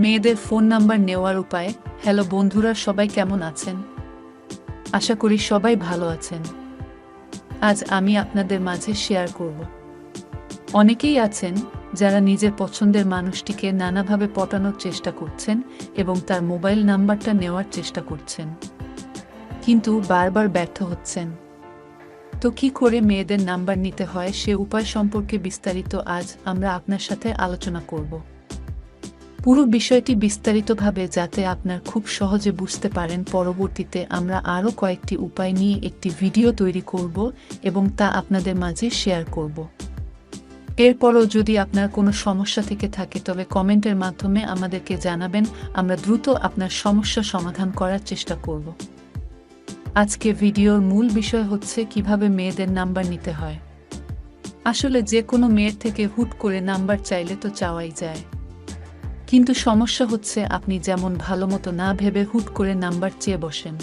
মেয়েদের phone number নেওয়ার উপায়, হ্যালো বন্ধুরা, সবাই কেমন আছেন? আশা করি সবাই ভালো আছেন। আজ আমি আপনাদের মাঝে শেয়ার করব। অনেকেই আছেন যারা নিজের পছন্দের মানুষটিকে নানাভাবে পটানোর চেষ্টা করছেন এবং তার মোবাইল নাম্বারটা নেওয়ার চেষ্টা করছেন। কিন্তু বারবার ব্যর্থ হচ্ছেন। তো কি করে মেয়েদের নাম্বার নিতে হয়, সে উপায় সম্পর্কে বিস্তারিত আজ আমরা আপনার সাথে আলোচনা করব। পুরো বিষয়টি বিস্তারিতভাবে যাতে আপনার খুব সহজে বুঝতে পারেন, পরবর্তীতে আমরা আরও কয়েকটি উপায় নিয়ে একটি ভিডিও তৈরি করব এবং তা আপনাদের মাঝে শেয়ার করব। এরপরও যদি আপনার কোনো সমস্যা থেকে থাকে, তবে কমেন্টের মাধ্যমে আমাদেরকে জানাবেন, আমরা দ্রুত আপনার সমস্যা সমাধান করার চেষ্টা করব। আজকে ভিডিওর মূল বিষয় হচ্ছে কীভাবে মেয়েদের নাম্বার নিতে হয়। আসলে যে কোনো মেয়ের থেকে হুট করে নাম্বার চাইলে তো চাওয়াই যায়। কিন্তু সমস্যা হচ্ছে আপনি যেমন ভালো মতো না ভেবে হুট করে নাম্বার চেয়ে বসেন,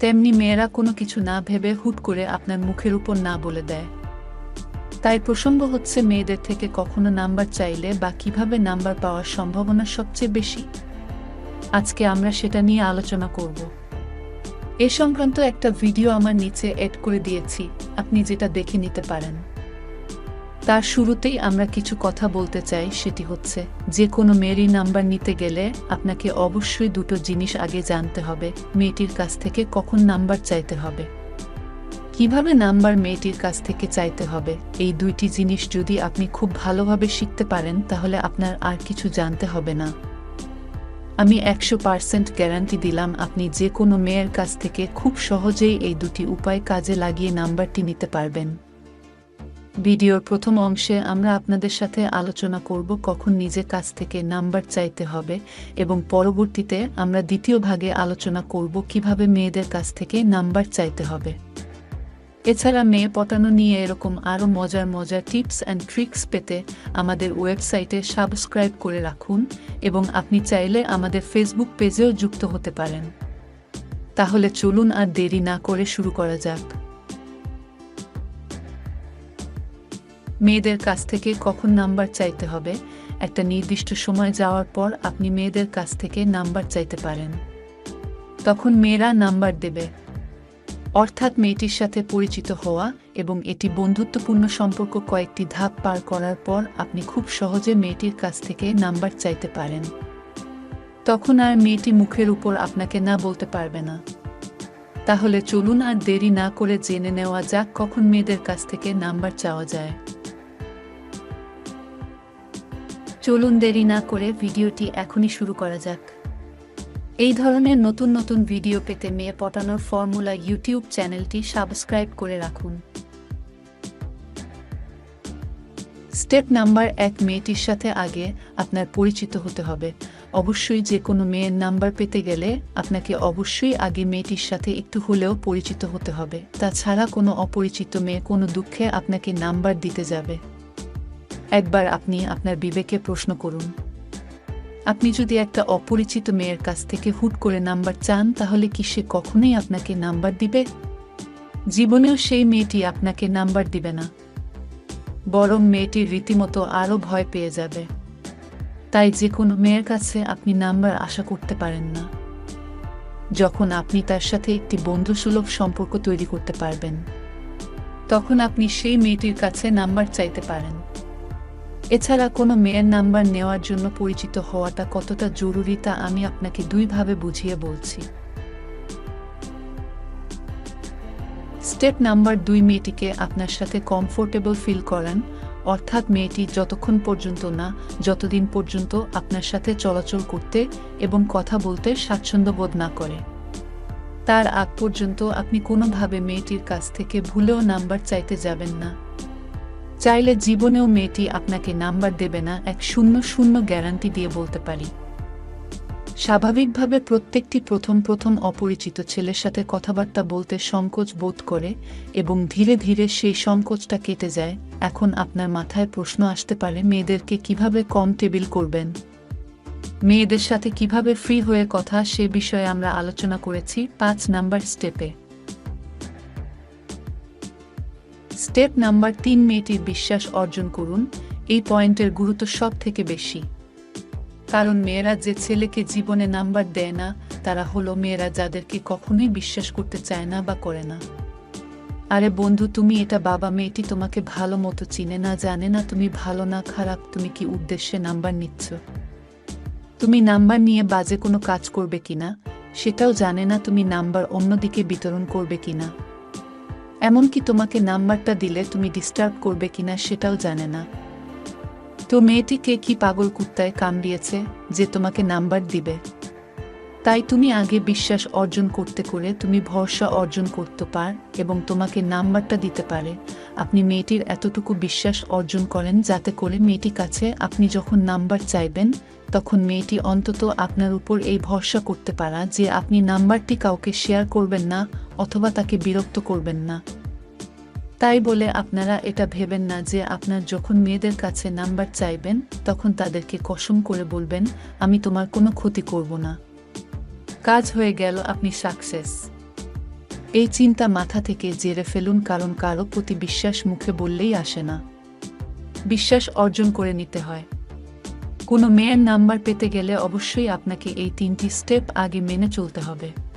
তেমনি মেয়েরা কোনো কিছু না ভেবে হুট করে আপনার মুখের উপর না বলে দেয়। তাই প্রসঙ্গ হচ্ছে মেয়েদের থেকে কখনো নাম্বার চাইলে বা কীভাবে নাম্বার পাওয়ার সম্ভাবনা সবচেয়ে বেশি? আজকে আমরা সেটা নিয়ে আলোচনা করব। এ সংক্রান্ত একটা ভিডিও আমার নিচে এড করে দিয়েছি, আপনি যেটা দেখে নিতে পারেন। তার শুরুতেই আমরা কিছু কথা বলতে চাই, সেটি হচ্ছে, যে কোনো মেয়েরই নাম্বার নিতে গেলে আপনাকে অবশ্যই দুটো জিনিস আগে জানতে হবে, মেয়েটির কাছ থেকে কখন নাম্বার চাইতে হবে। কীভাবে নাম্বার মেয়েটির কাছ থেকে চাইতে হবে? এই দুইটি জিনিস যদি আপনি খুব ভালোভাবে শিখতে পারেন, তাহলে আপনার আর কিছু জানতে হবে না। আমি একশো পার্সেন্ট গ্যারান্টি দিলাম, আপনি যে কোনো মেয়ের কাছ থেকে খুব সহজেই এই দুটি উপায় কাজে লাগিয়ে নাম্বারটি নিতে পারবেন। ভিডিওর প্রথম অংশে আমরা আপনাদের সাথে আলোচনা করব কখন নিজের কাছ থেকে নাম্বার চাইতে হবে এবং পরবর্তীতে আমরা দ্বিতীয় ভাগে আলোচনা করব কীভাবে মেয়েদের কাছ থেকে নাম্বার চাইতে হবে। এছাড়া মেয়ে পটানো নিয়ে এরকম আরও মজার মজার টিপস অ্যান্ড ট্রিক্স পেতে আমাদের ওয়েবসাইটে সাবস্ক্রাইব করে রাখুন এবং আপনি চাইলে আমাদের ফেসবুক পেজেও যুক্ত হতে পারেন। তাহলে চলুন আর দেরি না করে শুরু করা যাক। মেয়েদের কাছ থেকে কখন নাম্বার চাইতে হবে? একটা নির্দিষ্ট সময় যাওয়ার পর আপনি মেয়েদের কাছ থেকে নাম্বার চাইতে পারেন। তখন মেয়েরা নাম্বার দেবে। অর্থাৎ মেয়েটির সাথে পরিচিত হওয়া এবং এটি বন্ধুত্বপূর্ণ সম্পর্ক কয়েকটি ধাপ পার করার পর আপনি খুব সহজে মেয়েটির কাছ থেকে নাম্বার চাইতে পারেন। তখন আর মেয়েটি মুখের উপর আপনাকে না বলতে পারবে না। তাহলে চলুন আর দেরি না করে জেনে নেওয়া যাক কখন মেয়েদের কাছ থেকে নাম্বার চাওয়া যায়। চলুন দেরি না করে ভিডিওটি এখনই শুরু করা যাক। এই ধরনের নতুন নতুন ভিডিও পেতে মেয়ে পটানোর ফর্মুলা ইউটিউব চ্যানেলটি সাবস্ক্রাইব করে রাখুন। স্টেপ নাম্বার এক মেয়েটির সাথে আগে আপনার পরিচিত হতে হবে। অবশ্যই যে কোনো মেয়ের নাম্বার পেতে গেলে আপনাকে অবশ্যই আগে মেয়েটির সাথে একটু হলেও পরিচিত হতে হবে। তাছাড়া কোনো অপরিচিত মেয়ে কোনো দুঃখে আপনাকে নাম্বার দিতে যাবে। একবার আপনি আপনার বিবেকে প্রশ্ন করুন। আপনি যদি একটা অপরিচিত মেয়ের কাছ থেকে হুট করে নাম্বার চান, তাহলে কি সে কখনোই আপনাকে নাম্বার দিবে? জীবনেও সেই মেয়েটি আপনাকে নাম্বার দিবে না। বরং মেয়েটির রীতিমতো আরও ভয় পেয়ে যাবে। তাই যে কোনো মেয়ের কাছে আপনি নাম্বার আশা করতে পারেন না। যখন আপনি তার সাথে একটি বন্ধুসুলভ সম্পর্ক তৈরি করতে পারবেন, তখন আপনি সেই মেয়েটির কাছে নাম্বার চাইতে পারেন। এছাড়া কোনো মেয়ের নাম্বার নেওয়ার জন্য পরিচিত হওয়াটা কতটা জরুরি তা আমি আপনাকে দুইভাবে বুঝিয়ে বলছি। স্টেপ নাম্বার দুই, মেয়েটিকে আপনার সাথে কমফোর্টেবল ফিল করান। অর্থাৎ মেয়েটি যতক্ষণ পর্যন্ত না, যতদিন পর্যন্ত আপনার সাথে চলাচল করতে এবং কথা বলতে স্বাচ্ছন্দ্য বোধ না করে। তার আগ পর্যন্ত আপনি কোনোভাবে মেয়েটির কাছ থেকে ভুলেও নাম্বার চাইতে যাবেন না। চাইলে জীবনেও মেয়েটি আপনাকে নাম্বার দেবে না, এক শূন্য শূন্য গ্যারান্টি দিয়ে বলতে পারি। স্বাভাবিকভাবে প্রত্যেকটি প্রথম প্রথম অপরিচিত ছেলের সাথে কথাবার্তা বলতে সংকোচ বোধ করে এবং ধীরে ধীরে সেই সংকোচটা কেটে যায়, এখন আপনার মাথায় প্রশ্ন আসতে পারে, মেয়েদেরকে কীভাবে কম টেবিল করবেন? মেয়েদের সাথে কীভাবে ফ্রি হয়ে কথা সে বিষয়ে আমরা আলোচনা করেছি পাঁচ নাম্বার স্টেপে। স্টেপ নাম্বার তিন মেয়েটির বিশ্বাস অর্জন করুন, এই পয়েন্টের গুরুত্ব সব থেকে বেশি। কারণ মেয়েরা যে ছেলেকে জীবনে নাম্বার দেয় না, তারা হলো মেয়েরা যাদেরকে কখনোই বিশ্বাস করতে চায় না বা করে না। আরে বন্ধু, তুমি এটা বাবা, মেয়েটি তোমাকে ভালো মতো চিনে না, জানে না তুমি ভালো না খারাপ, তুমি কি উদ্দেশ্যে নাম্বার নিচ্ছ? তুমি নাম্বার নিয়ে বাজে কোনো কাজ করবে কিনা? সেটাও জানে না তুমি নাম্বার অন্যদিকে বিতরণ করবে কিনা? এমনকি তোমাকে নাম্বারটা দিলে তুমি ডিস্টার্ব করবে কিনা সেটাও জানে না। তো মেয়েটিকে কি পাগল কুত্তায় কামড়িয়েছে যে তোমাকে নাম্বার দিবে? তাই তুমি আগে বিশ্বাস অর্জন করতে করে তুমি ভরসা অর্জন করতে পার এবং তোমাকে নাম্বারটা দিতে পারে। আপনি মেয়েটির এতটুকু বিশ্বাস অর্জন করেন যাতে করে মেয়েটি কাছে আপনি যখন নাম্বার চাইবেন, তখন মেয়েটি অন্তত আপনার উপর এই ভরসা করতে পারা যে আপনি নাম্বারটি কাউকে শেয়ার করবেন না অথবা তাকে বিরক্ত করবেন না। তাই বলে আপনারা এটা ভেবেন না যে আপনার যখন মেয়েদের কাছে নাম্বার চাইবেন, তখন তাদেরকে কসম করে বলবেন, আমি তোমার কোনো ক্ষতি করব না। কাজ হয়ে গেল, আপনি সাকসেস। এই চিন্তা মাথা থেকে জেরে ফেলুন, কারণ কারও প্রতি বিশ্বাস মুখে বললেই আসে না। বিশ্বাস অর্জন করে নিতে হয়। কোনো মেয়ের নাম্বার পেতে গেলে অবশ্যই আপনাকে এই তিনটি স্টেপ আগে মেনে চলতে হবে।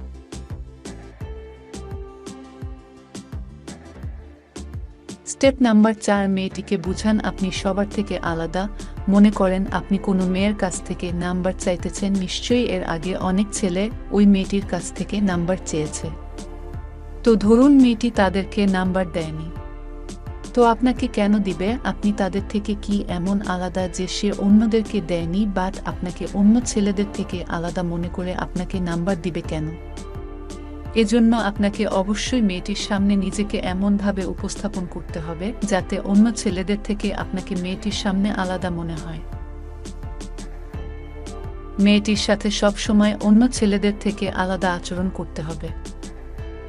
স্টেপ নাম্বার চার, মেয়েটিকে বুঝান আপনি সবার থেকে আলাদা। মনে করেন আপনি কোনো মেয়ের কাছ থেকে নাম্বার চাইতেছেন, নিশ্চয়ই এর আগে অনেক ছেলে ওই মেয়েটির কাছ থেকে নাম্বার চেয়েছে। তো ধরুন মেয়েটি তাদেরকে নাম্বার দেয়নি। তো আপনাকে কেন দিবে? আপনি তাদের থেকে কি এমন আলাদা যে সে অন্যদেরকে দেয়নি, বাট আপনাকে অন্য ছেলেদের থেকে আলাদা মনে করে আপনাকে নাম্বার দিবে কেন? এজন্য আপনাকে অবশ্যই মেয়েটির সামনে নিজেকে এমনভাবে উপস্থাপন করতে হবে, যাতে অন্য ছেলেদের থেকে আপনাকে মেয়েটির সামনে আলাদা মনে হয়। মেয়েটির সাথে সবসময় অন্য ছেলেদের থেকে আলাদা আচরণ করতে হবে,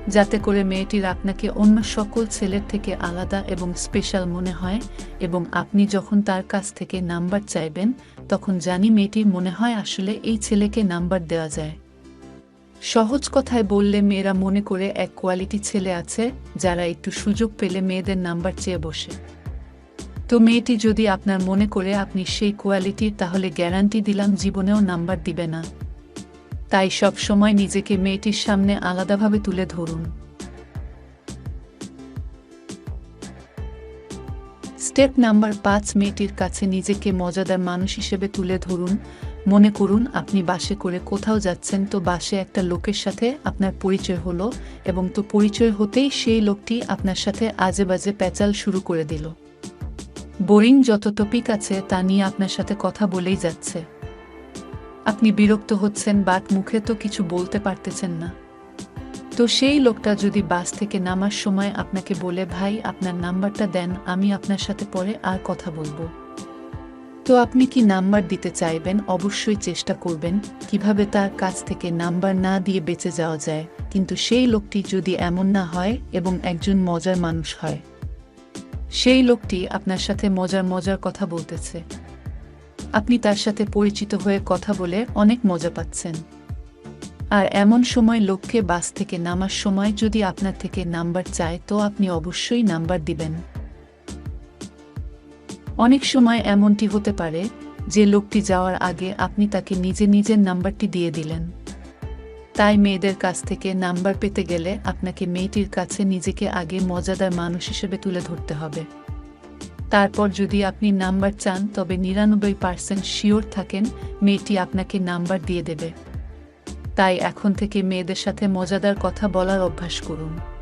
যাতে করে মেয়েটির আপনাকে অন্য সকল ছেলের থেকে আলাদা এবং স্পেশাল মনে হয় এবং আপনি যখন তার কাছ থেকে নাম্বার চাইবেন, তখন জানি মেয়েটির মনে হয় আসলে এই ছেলেকে নাম্বার দেওয়া যায়। সহজ কথায় বললে মেয়েরা মনে করে এক কোয়ালিটি ছেলে আছে যারা একটু সুযোগ পেলে মেয়েদের নাম্বার চেয়ে বসে। তো মেয়েটি যদি আপনার মনে করে আপনি সেই কোয়ালিটির তাহলে গ্যারান্টি দিলাম জীবনেও নাম্বার দিবে না। তাই সব সময় নিজেকে মেয়েটির সামনে আলাদাভাবে তুলে ধরুন। স্টেপ নাম্বার পাঁচ, মেয়েটির কাছে নিজেকে মজাদার মানুষ হিসেবে তুলে ধরুন। মনে করুন, আপনি বাসে করে কোথাও যাচ্ছেন, তো বাসে একটা লোকের সাথে আপনার পরিচয় হলো এবং তো পরিচয় হতেই সেই লোকটি আপনার সাথে আজে বাজে প্যাচাল শুরু করে দিল। বোরিং যত টপিক আছে, তা নিয়ে আপনার সাথে কথা বলেই যাচ্ছে। আপনি বিরক্ত হচ্ছেন, বাট মুখে তো কিছু বলতে পারতেছেন না। তো সেই লোকটা যদি বাস থেকে নামার সময় আপনাকে বলে, ভাই, আপনার নাম্বারটা দেন, আমি আপনার সাথে পরে আর কথা বলব। তো আপনি কি নাম্বার দিতে চাইবেন? অবশ্যই চেষ্টা করবেন কীভাবে তার কাছ থেকে নাম্বার না দিয়ে বেঁচে যাওয়া যায়। কিন্তু সেই লোকটি যদি এমন না হয় এবং একজন মজার মানুষ হয়, সেই লোকটি আপনার সাথে মজার মজার কথা বলতেছে। আপনি তার সাথে পরিচিত হয়ে কথা বলে অনেক মজা পাচ্ছেন। আর এমন সময় লোককে বাস থেকে নামার সময় যদি আপনার থেকে নাম্বার চায়, তো আপনি অবশ্যই নাম্বার দিবেন। অনেক সময় এমনটি হতে পারে যে লোকটি যাওয়ার আগে আপনি তাকে নিজে নিজের নাম্বারটি দিয়ে দিলেন। তাই মেয়েদের কাছ থেকে নাম্বার পেতে গেলে আপনাকে মেয়েটির কাছে নিজেকে আগে মজাদার মানুষ হিসেবে তুলে ধরতে হবে। তারপর যদি আপনি নাম্বার চান, তবে নিরানব্বই পার্সেন্ট শিওর থাকেন মেয়েটি আপনাকে নাম্বার দিয়ে দেবে। তাই এখন থেকে মেয়েদের সাথে মজাদার কথা বলার অভ্যাস করুন।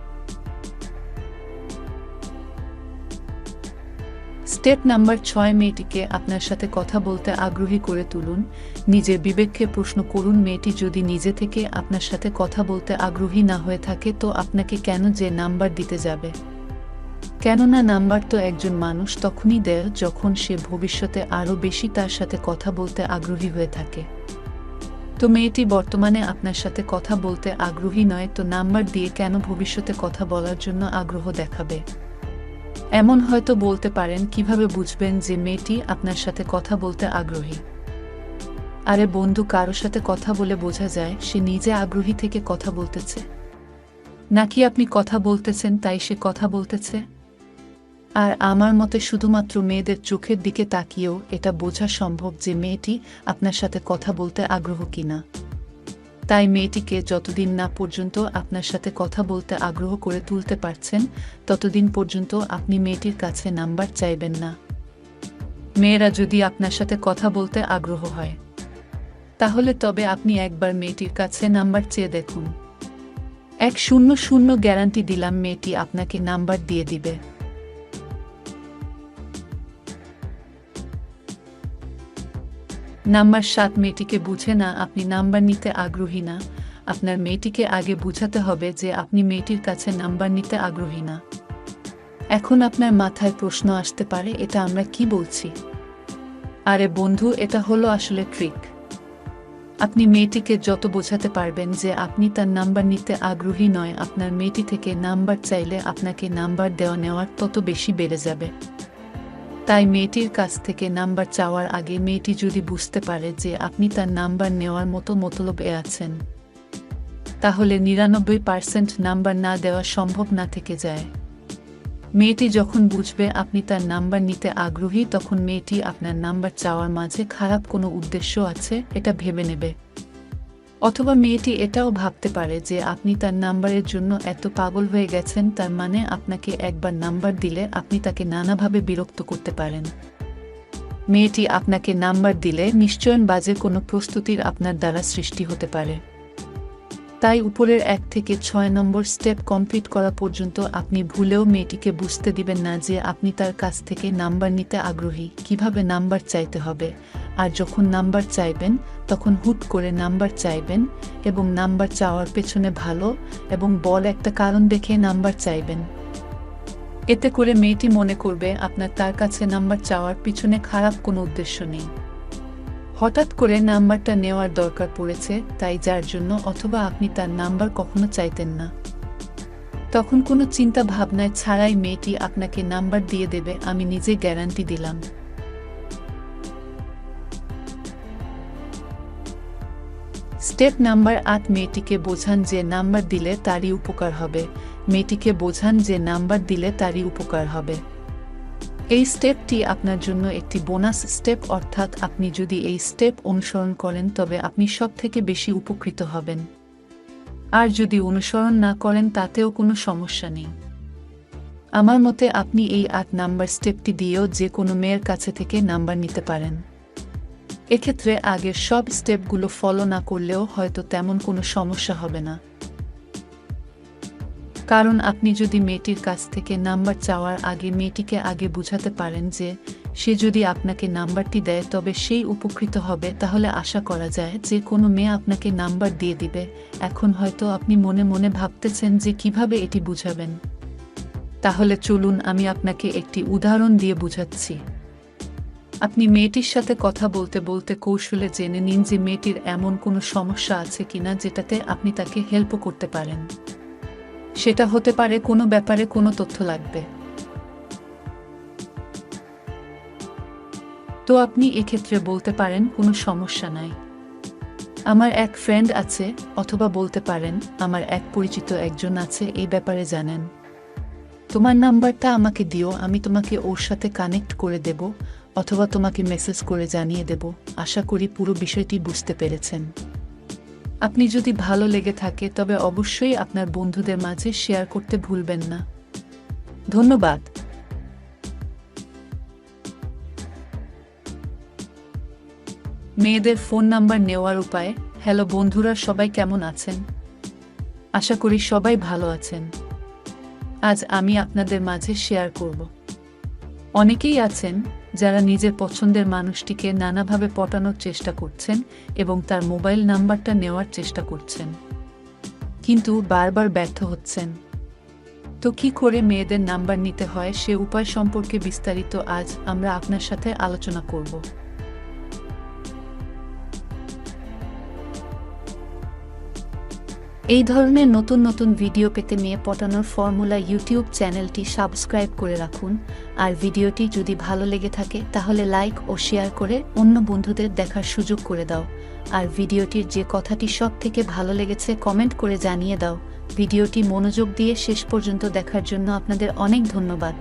স্টেপ নাম্বার ছয় মেয়েটিকে আপনার সাথে কথা বলতে আগ্রহী করে তুলুন। নিজের বিবেককে প্রশ্ন করুন, মেয়েটি যদি নিজে থেকে আপনার সাথে কথা বলতে আগ্রহী না হয়ে থাকে, তো আপনাকে কেন যে নাম্বার দিতে যাবে? কেননা নাম্বার তো একজন মানুষ, তখনই দেয় যখন সে ভবিষ্যতে আরও বেশি তার সাথে কথা বলতে আগ্রহী হয়ে থাকে। তো মেয়েটি বর্তমানে আপনার সাথে কথা বলতে আগ্রহী নয়, তো নাম্বার দিয়ে কেন ভবিষ্যতে কথা বলার জন্য আগ্রহ দেখাবে? এমন হয়তো বলতে পারেন কীভাবে বুঝবেন যে মেয়েটি আপনার সাথে কথা বলতে আগ্রহী। আরে বন্ধু কারও সাথে কথা বলে বোঝা যায় সে নিজে আগ্রহী থেকে কথা বলতেছে। নাকি আপনি কথা বলতেছেন তাই সে কথা বলতেছে? আর আমার মতে শুধুমাত্র মেয়েদের চোখের দিকে তাকিয়েও এটা বোঝা সম্ভব যে মেয়েটি আপনার সাথে কথা বলতে আগ্রহ কিনা। তাই মেয়েটিকে যতদিন না পর্যন্ত আপনার সাথে কথা বলতে আগ্রহ করে তুলতে পারছেন, ততদিন পর্যন্ত আপনি মেয়েটির কাছে নাম্বার চাইবেন না। মেয়েরা যদি আপনার সাথে কথা বলতে আগ্রহ হয়, তাহলে তবে আপনি একবার মেয়েটির কাছে নাম্বার চেয়ে দেখুন। এক শূন্য শূন্য গ্যারান্টি দিলাম মেয়েটি আপনাকে নাম্বার দিয়ে দিবে। নাম্বার সাত, মেয়েটিকে বুঝে না, আপনি নাম্বার নিতে আগ্রহী না। আপনার মেয়েটিকে আগে বুঝাতে হবে যে আপনি মেয়েটির কাছে নাম্বার নিতে আগ্রহী না। এখন আপনার মাথায় প্রশ্ন আসতে পারে, এটা আমরা কি বলছি? আরে বন্ধু, এটা হলো আসলে ট্রিক আপনি মেয়েটিকে যত বোঝাতে পারবেন যে আপনি তার নাম্বার নিতে আগ্রহী নয়, আপনার মেয়েটি থেকে নাম্বার চাইলে আপনাকে নাম্বার দেওয়া নেওয়ার তত বেশি বেড়ে যাবে। তাই মেয়েটির কাছ থেকে নাম্বার চাওয়ার আগে মেয়েটি যদি বুঝতে পারে যে আপনি তার নাম্বার নেওয়ার মতো মতলবে আছেন, তাহলে নিরানব্বই পার্সেন্ট নাম্বার না দেওয়া সম্ভব না থেকে যায়। মেয়েটি যখন বুঝবে আপনি তার নাম্বার নিতে আগ্রহী, তখন মেয়েটি আপনার নাম্বার চাওয়ার মাঝে খারাপ কোনো উদ্দেশ্য আছে, এটা ভেবে নেবে। অথবা মেয়েটি এটাও ভাবতে পারে যে আপনি তার নাম্বারের জন্য এত পাগল হয়ে গেছেন, তার মানে আপনাকে একবার নাম্বার দিলে আপনি তাকে নানাভাবে বিরক্ত করতে পারেন। মেয়েটি আপনাকে নাম্বার দিলে নিশ্চয়ন বাজে কোনো প্রস্তুতির আপনার দ্বারা সৃষ্টি হতে পারে। তাই উপরের এক থেকে ছয় নম্বর স্টেপ কমপ্লিট করা পর্যন্ত আপনি ভুলেও মেয়েটিকে বুঝতে দিবেন না যে আপনি তার কাছ থেকে নাম্বার নিতে আগ্রহী, কীভাবে নাম্বার চাইতে হবে। আর যখন নাম্বার চাইবেন তখন হুট করে নাম্বার চাইবেন এবং নাম্বার চাওয়ার পেছনে ভালো এবং বল একটা কারণ দেখে নাম্বার চাইবেন। এতে করে মেয়েটি মনে করবে আপনার তার কাছে নাম্বার চাওয়ার পিছনে খারাপ কোনো উদ্দেশ্য নেই। হঠাৎ করে নাম্বারটা নেওয়ার দরকার পড়েছে, তাই যার জন্য অথবা আপনি তার নাম্বার কখনো চাইতেন না। তখন কোনো চিন্তা ভাবনায় ছাড়াই মেয়েটি আপনাকে নাম্বার দিয়ে দেবে, আমি নিজে গ্যারান্টি দিলাম। স্টেপ নাম্বার আট, মেয়েটিকে বোঝান যে নাম্বার দিলে তারই উপকার হবে। মেয়েটিকে বোঝান যে নাম্বার দিলে তারই উপকার হবে। এই স্টেপটি আপনার জন্য একটি বোনাস স্টেপ, অর্থাৎ আপনি যদি এই স্টেপ অনুসরণ করেন, তবে আপনি সব থেকে বেশি উপকৃত হবেন। আর যদি অনুসরণ না করেন, তাতেও কোনো সমস্যা নেই। আমার মতে, আপনি এই আট নাম্বার স্টেপটি দিয়েও যে কোনো মেয়ের কাছে থেকে নাম্বার নিতে পারেন। এক্ষেত্রে আগের সব স্টেপগুলো ফলো না করলেও হয়তো তেমন কোনো সমস্যা হবে না। কারণ আপনি যদি মেয়েটির কাছ থেকে নাম্বার চাওয়ার আগে মেয়েটিকে আগে বুঝাতে পারেন যে সে যদি আপনাকে নাম্বারটি দেয় তবে সেই উপকৃত হবে, তাহলে আশা করা যায় যে কোনো মেয়ে আপনাকে নাম্বার দিয়ে দিবে। এখন হয়তো আপনি মনে মনে ভাবতেছেন যে কীভাবে এটি বুঝাবেন। তাহলে চলুন আমি আপনাকে একটি উদাহরণ দিয়ে বুঝাচ্ছি। আপনি মেয়েটির সাথে কথা বলতে বলতে কৌশলে জেনে নিন যে মেয়েটির এমন কোনো সমস্যা আছে কিনা যেটাতে আপনি তাকে হেল্প করতে পারেন। সেটা হতে পারে কোনো ব্যাপারে কোনো তথ্য লাগবে। তো আপনি এক্ষেত্রে বলতে পারেন, কোনো সমস্যা নাই। আমার এক ফ্রেন্ড আছে, অথবা বলতে পারেন, আমার এক পরিচিত একজন আছে, এই ব্যাপারে জানেন। তোমার নাম্বারটা আমাকে দিও, আমি তোমাকে ওর সাথে কানেক্ট করে দেব অথবা তোমাকে মেসেজ করে জানিয়ে দেব, আশা করি পুরো বিষয়টি বুঝতে পেরেছেন। আপনি যদি ভালো লেগে থাকে, তবে অবশ্যই আপনার বন্ধুদের মাঝে শেয়ার করতে ভুলবেন না। ধন্যবাদ। মেয়েদের ফোন নাম্বার নেওয়ার উপায়, হ্যালো বন্ধুরা, সবাই কেমন আছেন? আশা করি সবাই ভালো আছেন। আজ আমি আপনাদের মাঝে শেয়ার করব। অনেকেই আছেন যারা নিজের পছন্দের মানুষটিকে নানাভাবে পটানোর চেষ্টা করছেন এবং তার মোবাইল নাম্বারটা নেওয়ার চেষ্টা করছেন। কিন্তু বারবার ব্যর্থ হচ্ছেন। তো কী করে মেয়েদের নাম্বার নিতে হয় সে উপায় সম্পর্কে বিস্তারিত আজ আমরা আপনার সাথে আলোচনা করব। এই ধরনের নতুন নতুন ভিডিও পেতে মেয়ে পটানোর ফর্মুলা ইউটিউব চ্যানেলটি সাবস্ক্রাইব করে রাখুন। আর ভিডিওটি যদি ভালো লেগে থাকে, তাহলে লাইক ও শেয়ার করে অন্য বন্ধুদের দেখার সুযোগ করে দাও। আর ভিডিওটির যে কথাটি সব থেকে ভালো লেগেছে কমেন্ট করে জানিয়ে দাও। ভিডিওটি মনোযোগ দিয়ে শেষ পর্যন্ত দেখার জন্য আপনাদের অনেক ধন্যবাদ।